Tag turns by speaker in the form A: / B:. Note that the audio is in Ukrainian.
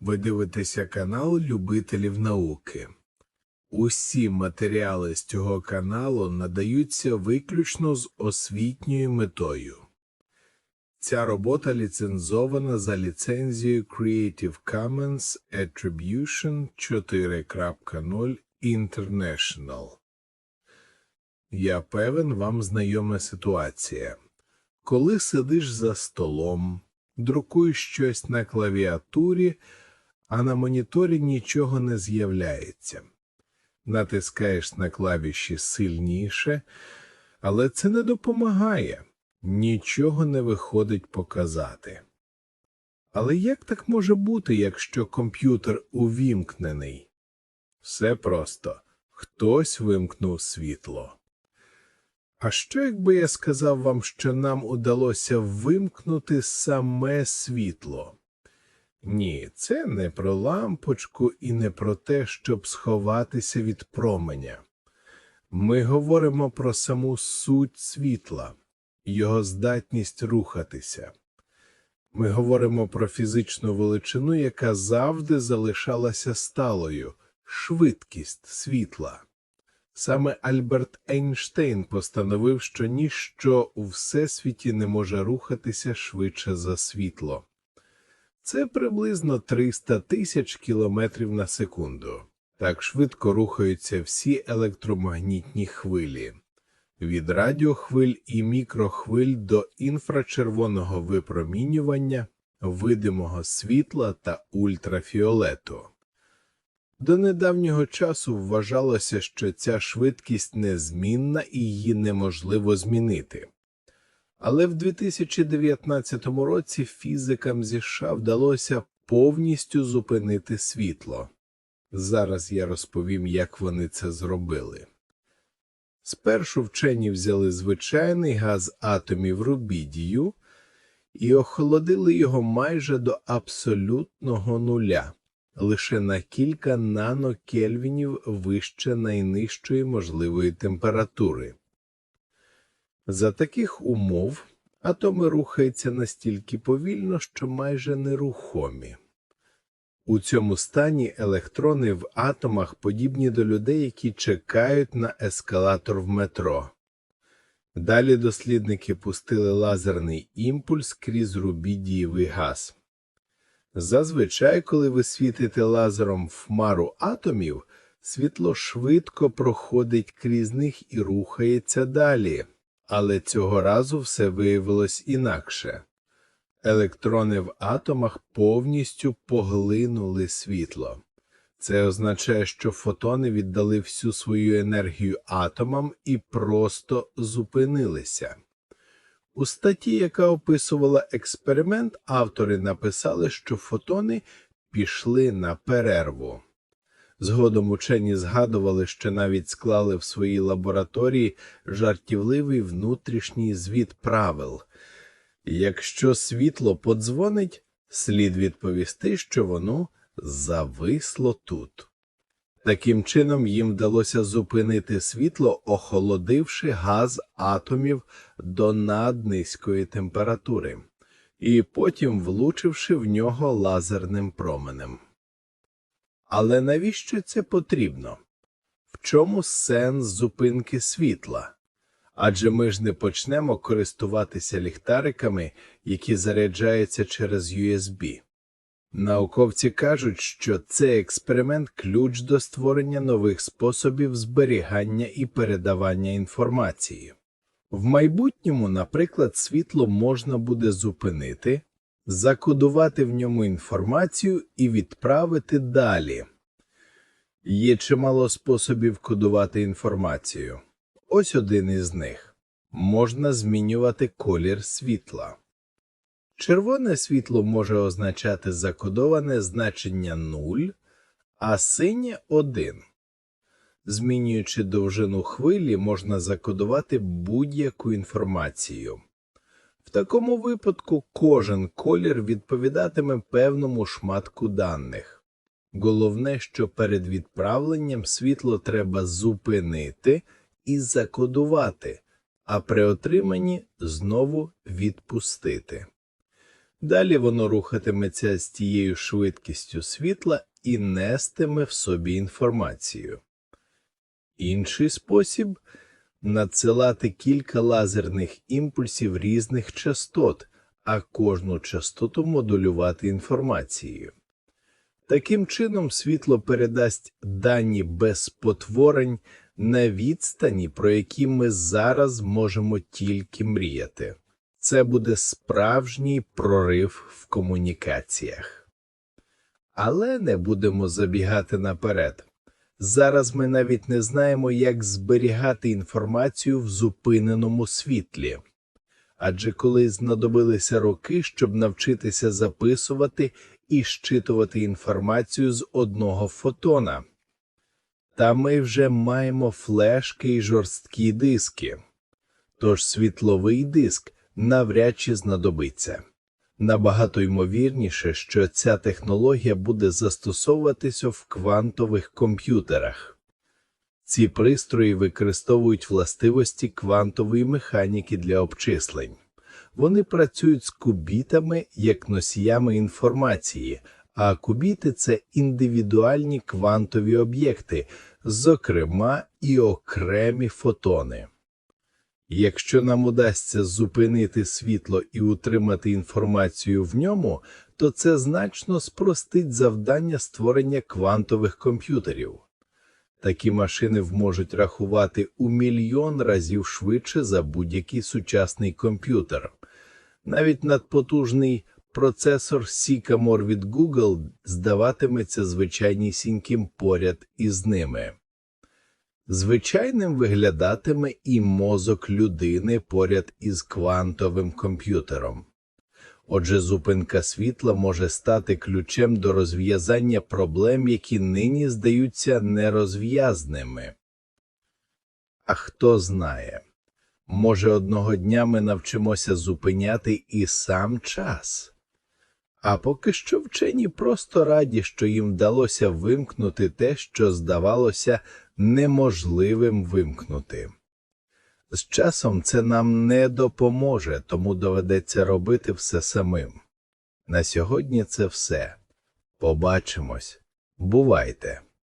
A: Ви дивитеся канал любителів науки. Усі матеріали з цього каналу надаються виключно з освітньою метою. Ця робота ліцензована за ліцензією Creative Commons Attribution 4.0 International. Я певен, вам знайома ситуація. Коли сидиш за столом, друкуєш щось на клавіатурі, а на моніторі нічого не з'являється. Натискаєш на клавіші сильніше, але це не допомагає, нічого не виходить показати. Але як так може бути, якщо комп'ютер увімкнений? Все просто хтось вимкнув світло. А що, якби я сказав вам, що нам удалося вимкнути саме світло? Ні, це не про лампочку і не про те, щоб сховатися від променя. Ми говоримо про саму суть світла, його здатність рухатися. Ми говоримо про фізичну величину, яка завжди залишалася сталою швидкість світла. Саме Альберт Ейнштейн постановив, що ніщо у всесвіті не може рухатися швидше за світло. Це приблизно 300 тисяч кілометрів на секунду. Так швидко рухаються всі електромагнітні хвилі. Від радіохвиль і мікрохвиль до інфрачервоного випромінювання, видимого світла та ультрафіолету. До недавнього часу вважалося, що ця швидкість незмінна і її неможливо змінити. Але в 2019 році фізикам зі США вдалося повністю зупинити світло. Зараз я розповім, як вони це зробили. Спершу вчені взяли звичайний газ атомів рубідію і охолодили його майже до абсолютного нуля лише на кілька нанокельвінів вище найнижчої можливої температури. За таких умов атоми рухаються настільки повільно, що майже нерухомі. У цьому стані електрони в атомах подібні до людей, які чекають на ескалатор в метро. Далі дослідники пустили лазерний імпульс крізь рубідієвий газ. Зазвичай, коли ви світите лазером в хмару атомів, світло швидко проходить крізь них і рухається далі. Але цього разу все виявилось інакше. Електрони в атомах повністю поглинули світло. Це означає, що фотони віддали всю свою енергію атомам і просто зупинилися. У статті, яка описувала експеримент, автори написали, що фотони пішли на перерву. Згодом учені згадували, що навіть склали в своїй лабораторії жартівливий внутрішній звіт правил. Якщо світло подзвонить, слід відповісти, що воно зависло тут. Таким чином їм вдалося зупинити світло, охолодивши газ атомів до наднизької температури, і потім влучивши в нього лазерним променем. Але навіщо це потрібно? В чому сенс зупинки світла? Адже ми ж не почнемо користуватися ліхтариками, які заряджаються через USB. Науковці кажуть, що цей експеримент ключ до створення нових способів зберігання і передавання інформації. В майбутньому, наприклад, світло можна буде зупинити, закодувати в ньому інформацію і відправити далі. Є чимало способів кодувати інформацію. Ось один із них можна змінювати колір світла. Червоне світло може означати закодоване значення 0, а синє 1. Змінюючи довжину хвилі, можна закодувати будь-яку інформацію. В такому випадку кожен колір відповідатиме певному шматку даних. Головне, що перед відправленням світло треба зупинити і закодувати, а при отриманні знову відпустити. Далі воно рухатиметься з тією швидкістю світла і нестиме в собі інформацію. Інший спосіб надсилати кілька лазерних імпульсів різних частот, а кожну частоту модулювати інформацією. Таким чином, світло передасть дані без потворень на відстані, про які ми зараз можемо тільки мріяти. Це буде справжній прорив в комунікаціях. Але не будемо забігати наперед. Зараз ми навіть не знаємо, як зберігати інформацію в зупиненому світлі. Адже коли знадобилися роки, щоб навчитися записувати і щитувати інформацію з одного фотона. Та ми вже маємо флешки і жорсткі диски. Тож світловий диск навряд чи знадобиться. Набагато ймовірніше, що ця технологія буде застосовуватися в квантових комп'ютерах. Ці пристрої використовують властивості квантової механіки для обчислень. Вони працюють з кубітами як носіями інформації, а кубіти це індивідуальні квантові об'єкти, зокрема і окремі фотони. Якщо нам удасться зупинити світло і утримати інформацію в ньому, то це значно спростить завдання створення квантових комп'ютерів. Такі машини вможуть рахувати у мільйон разів швидше за будь-який сучасний комп'ютер. Навіть надпотужний процесор Sycamore від Google здаватиметься звичайнісіньким поряд із ними. Звичайним виглядатиме і мозок людини поряд із квантовим комп'ютером. Отже, зупинка світла може стати ключем до розв'язання проблем, які нині здаються нерозв'язними. А хто знає, може, одного дня ми навчимося зупиняти і сам час. А поки що вчені просто раді, що їм вдалося вимкнути те, що здавалося неможливим вимкнути. З часом це нам не допоможе, тому доведеться робити все самим. На сьогодні це все. Побачимось. Бувайте!